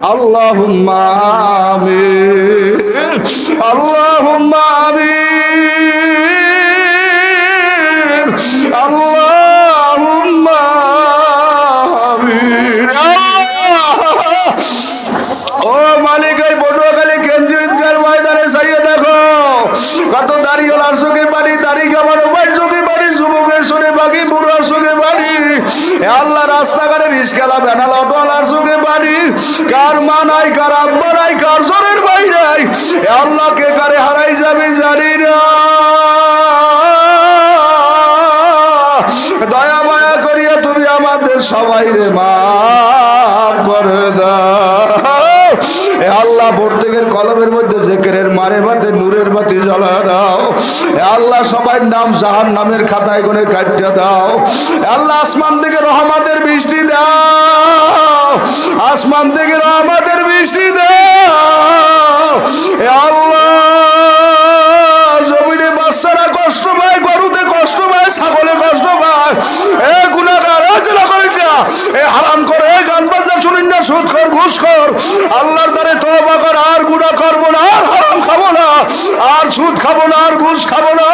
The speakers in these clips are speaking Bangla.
اللهم آمين اللهم آمين اللهم آمين ও মালিক এই পটুয়াখালী কেন্দ্রীয় ঈদগার ময়দানে চাইয়ে দেখো কত দাড়িওয়ালার চোখে পানি দাড়ি কামার উপায় কার মা নাই কার, আব্বা নাই কার, জোরের ভাই নাই এ আল্লাহ কে কারে হারাই যাবে জানি না। দয়া মায়া করিয়া তুমি আমাদের সবাই রে মাফ করে দাও। আল্লাহ প্রত্যেকের কলমের মধ্যে জেকেরের মারে বাতে নূরের বাতি জ্বলা দাও। আল্লাহ সবাই নাম জাহান নামের খাতায় গুনে কাটতে দাও। আল্লাহ আসমান থেকে রহমাতের বৃষ্টি দাও। আসমান থেকে রহমাতের বৃষ্টি দাও। আল্লাহ, জমিনে বাচ্চারা কষ্ট পায়, গরুতে কষ্ট পায়, ছাগলে কষ্ট পায়। এ গুণাগার এ জেলা না এ হারাম করে, এ গান বাজনা শুনিস না, সুদ কর, ঘুষ কর। আল্লাহর দ্বারে তবা কর, আর গুণা করব না, আর হারাম খাব না, আর সুদ খাব না, আর ঘুষ খাব না।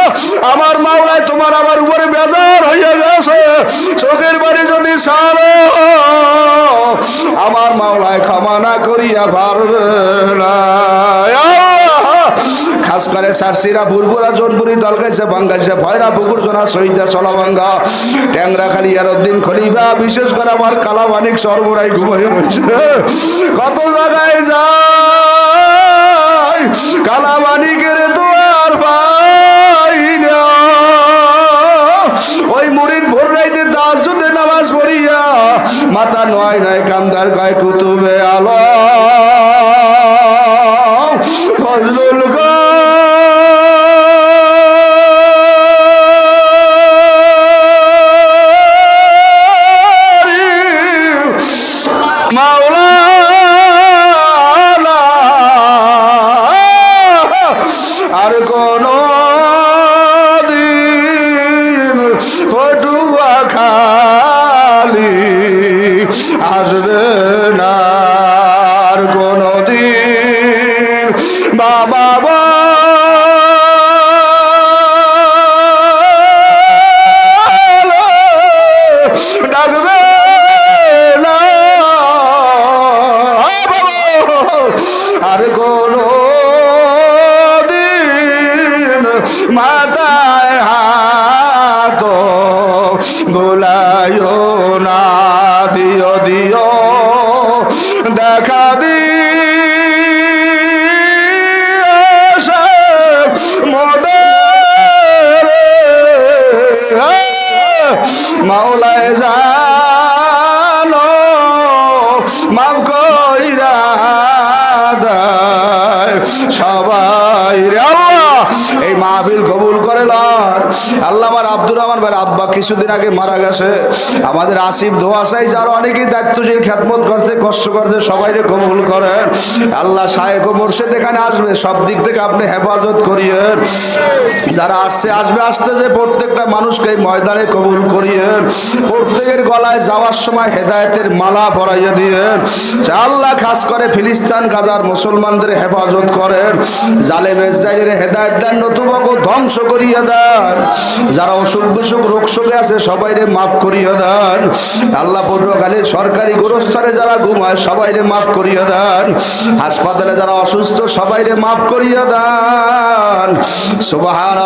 আমার মাওলায় তোমার আমার উপরে বেজার হয়ে গেছে। চোখের বাড়ি যদি সারো। করিয়া পারবে খাস করে সারসিরা জনপুরি বাঙ্গাইছে ভয়রা পুকুর জোনা সহিতা ট্যাংরা খালি খলিফা, বিশেষ করে আমার কালাবানিক সর্বরাই ঘুমাই রয়েছে। কত জায়গায় যায় কালাবানিকের দুয়ার না ওই মুরিদ ভোর রাইতে দাস নামাজ পড়িয়া, মাথা নয় নয় কান্দার গায়ে কুতুবে আলো। ফটুয়া খালি আসবে না আর কোন দিন বাবা। আর কোন মাথায় গোলায় না। মাহফিল কবুল করে আল্লাহ আমার আব্দুর রহমান ভাই, আব্বা কিছুদিন আগে মারা গেছে। আমাদের আসিফ ধোয়াশাই যারা অনেকেই দায়িত্বশীল খ্যাতমত করছে, কষ্ট করছে সবাই কবুল করেন আল্লাহ সাহেব মোর্শেদ এখানে আসবে, সব দিক থেকে আপনি হেফাজত করিয়েন। যারা আসছে, আসবে, আসতে যে প্রত্যেকটা মানুষকে ময়দানে কবুল করিয়েন প্রত্যেকের গলায় যাওয়ার সময় হেদায়েতের মালা পরাইয়া দিয়েন যে আল্লাহ খাস করে ফিলিস্তান, গাজার মুসলমানদের হেফাজত করেন জালেম ইসরায়েলের হেদায়েত দেন, নতুবাকে ধ্বংস করিয়া দেন। যারা অসুখ বিসুখ, রোগ শোকে আছে, সবাইরে মাফ করিয়া দেন। আল্লাহ পটুয়াখালীর সরকারি গোরস্থানে যারা ঘুমায়, সবাইরে মাফ করিয়া দেন। হাসপাতালে যারা অসুস্থ, সবাইরে মাফ করিয়া দেন। সুবহান